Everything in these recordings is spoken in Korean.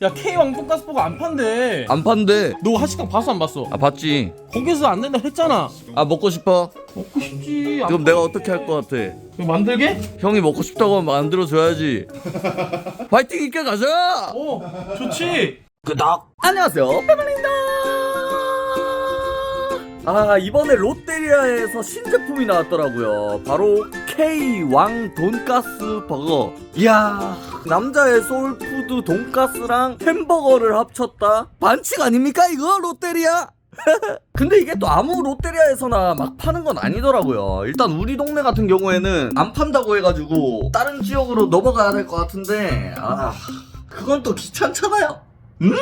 야 K왕 돈가스 버거 안 판대. 안 판대? 너 하식당 봤어 안 봤어? 아 봤지. 거기서 안 된다 했잖아. 아 먹고 싶어? 먹고 싶지. 안 그럼 내가 어떻게 할 것 같아? 이거 만들게? 형이 먹고 싶다고 하면 만들어 줘야지. 파이팅 있게 가자! 오 좋지. 끄덕 안녕하세요. 빼발입니다. 아 이번에 롯데리아에서 신제품이 나왔더라고요. 바로 K왕 돈가스 버거 이야 남자의 소울푸드 돈가스랑 햄버거를 합쳤다 반칙 아닙니까 이거 롯데리아 근데 이게 또 아무 롯데리아에서나 막 파는 건 아니더라고요. 일단 우리 동네 같은 경우에는 안 판다고 해가지고 다른 지역으로 넘어가야 될 것 같은데 아 그건 또 귀찮잖아요. 음?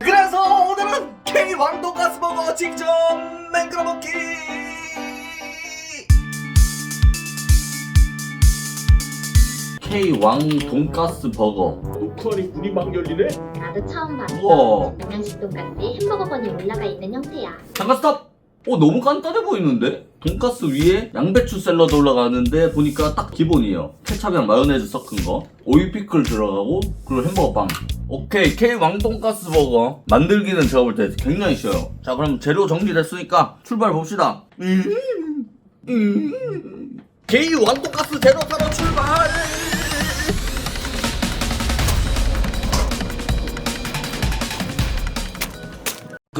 그래서 오늘은 K 왕돈가스 버거 직접 먹 K 왕 돈가스 버거. 노크하니 문이 막 열리네? 나도 처음 봤어. 우와. 영양식 돈가스에 햄버거 번이 올라가 있는 형태야. 잠깐 스톱! 어 너무 간단해 보이는데? 돈가스 위에 양배추 샐러드 올라가는데 보니까 딱 기본이에요 케찹이랑 마요네즈 섞은 거 오이 피클 들어가고 그리고 햄버거 빵 오케이 K 왕돈가스 버거 만들기는 제가 볼 때 굉장히 쉬워요 자 그럼 재료 정리됐으니까 출발 봅시다 음, 음. K 왕돈가스 재료 사러 출발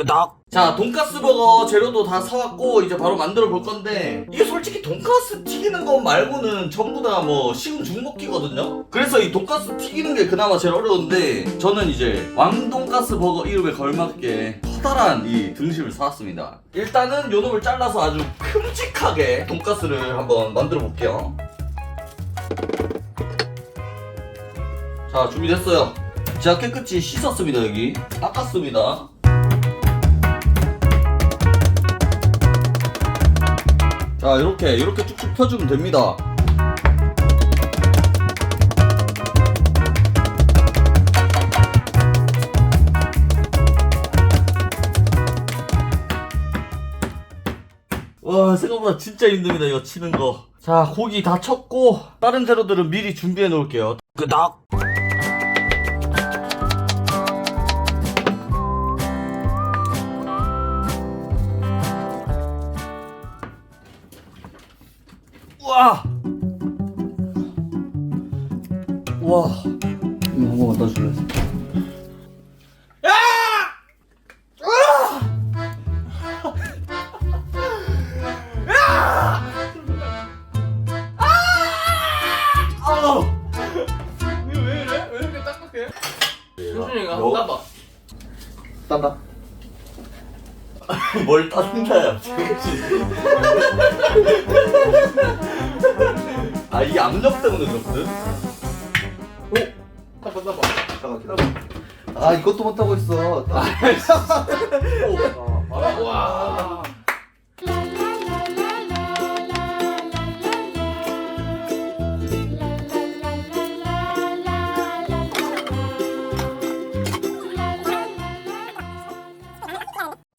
끄덕. 자, 돈가스 버거 재료도 다 사왔고 이제 바로 만들어 볼 건데 이게 솔직히 돈가스 튀기는 거 말고는 전부 다 뭐 쉬운 중먹기거든요. 그래서 이 돈가스 튀기는 게 그나마 제일 어려운데 저는 이제 왕돈가스 버거 이름에 걸맞게 커다란 이 등심을 사왔습니다. 일단은 요 놈을 잘라서 아주 큼직하게 돈가스를 한번 만들어 볼게요. 자, 준비됐어요. 제가 깨끗이 씻었습니다, 여기. 닦았습니다. 자 이렇게 이렇게 쭉쭉 펴주면 됩니다. 와 생각보다 진짜 힘듭니다 이거 치는 거자 고기 다 쳤고 다른 재료들은 미리 준비해 놓을게요. 끄덕 와! 와! 이거 한 번만 따줄래? 이거 왜 이래? 왜 이렇게 딱딱해? 효준이가 너- 따봐 딴다. 뭘 딴다야, 아, 이게 압력 때문에 그렇거든? 따봐 따봐 잠깐 기다려. 아, 이것도 못하고 있어. 와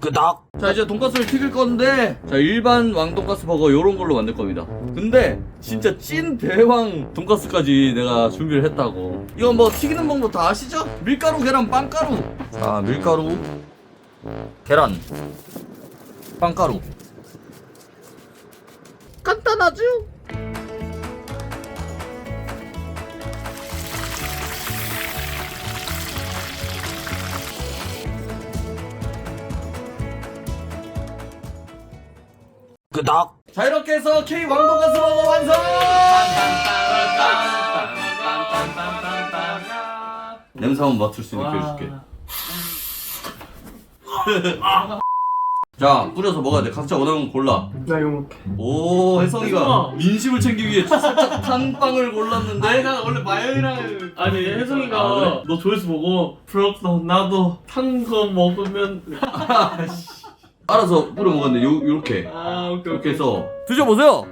끄덕. 자 이제 돈가스를 튀길 건데 자 일반 왕돈가스 버거 요런 걸로 만들 겁니다 근데 진짜 찐 대왕 돈가스까지 내가 준비를 했다고 이건 뭐 튀기는 방법 다 아시죠? 밀가루 계란 빵가루 자 밀가루 계란 빵가루 간단하죠? 끄덕 자 이렇게 해서 K 왕돈가스 버거 완성! 냄새 한번 맡을 수 있게 해줄게. 자 뿌려서 먹어야 돼. 각자 원하는 거 골라. 나 이거 먹게. 오 혜성이가. 민심을 챙기기 위해 살짝 탄 빵을 골랐는데. 아니 나 원래 마요이랑 아니 혜성이가 아, 그래? 너 조회수 보고 부럽다. 나도 탄 거 먹으면 알아서 뿌려 먹었는데 요, 요렇게. 아 오케이 이렇게 해서. 드셔보세요.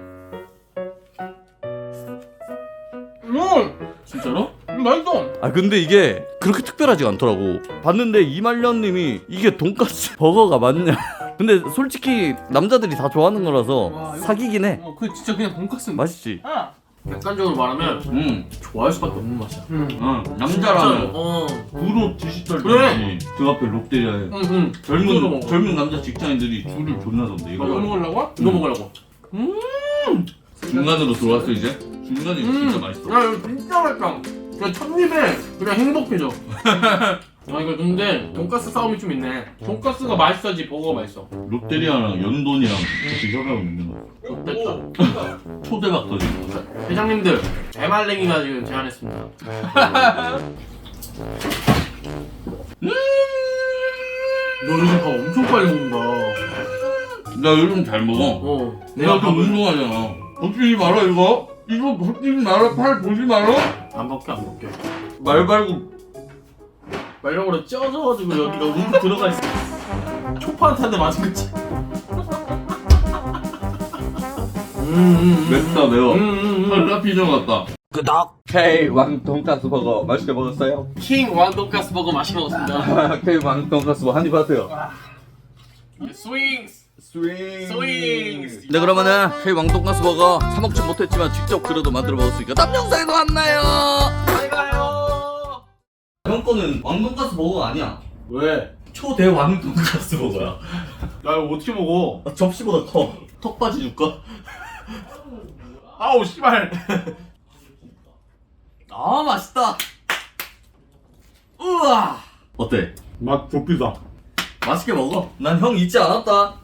음! 진짜로? 음, 맛있어! 아 근데 이게 그렇게 특별하지가 않더라고. 봤는데 이말년님이 이게 돈까스 버거가 맞냐? 근데 솔직히 남자들이 다 좋아하는 거라서 와, 이거- 사기긴 해. 어, 그 진짜 그냥 돈까스 맛있지? 아 객관적으로 말하면 음, 좋아할 수밖에 없는 맛이야. 응. 어, 남자라면 어. 구로 디지털 그래. 그 앞에 롯데리아에 응, 응. 이거도 젊은 먹어. 젊은 남자 직장인들이 줄을 존나 던데 이거 이거 먹으려고? 이거 먹으려고. 중간으로 들어왔어 이제 중간에 음. 진짜 맛있어 야, 이거 진짜 맛있다. 그냥 첫 입에 그냥 행복해져. 아, 이거 근데 돈가스 싸움이 좀 있네. 돈가스가 맛있어야지 버거가 맛있어. 롯데리아랑 연돈이랑 같이 협약을 맺는 거야 좋겠다. 초대박 터지고 회장님들, 대말랭이가 지금 제안했습니다. 너 요즘 밥 엄청 빨리 먹는다. 나 요즘 잘 먹어 어. 내가 좀 밥을 운동하잖아 벗기지 마라 이거 이거 벗기지 마라 팔 보지 마라 안 먹게 안 먹게. 말 말고 말려버려 쪄져가지고 여기가 움푹 들어가 있어. 초파한테 맞은 거지. 음, 음, 음. 맵다 매워 음, 음, 음. 할라 피자 같다 끄덕 K 왕 돈가스 버거 맛있게 먹었어요? 킹 왕돈가스 버거 맛있게 먹었습니다. K 왕 돈가스 버거 한입 하세요 스윙스. 스윙 스윙. 네 그러면은 K 왕 돈가스 버거 사 먹진 못했지만 직접 그래도 만들어 먹었으니까 다음 영상에서 만나요 잘 가요. 형 거는 왕 돈가스 버거가 아니야 왜? 초대 왕 돈가스 버거야 나 이거 어떻게 먹어? 아, 접시보다 커 턱받이 줄까? 아우 씨발. 아 맛있다 우와 어때? 맛 좋기다. 맛있게 먹어 난 형 잊지 않았다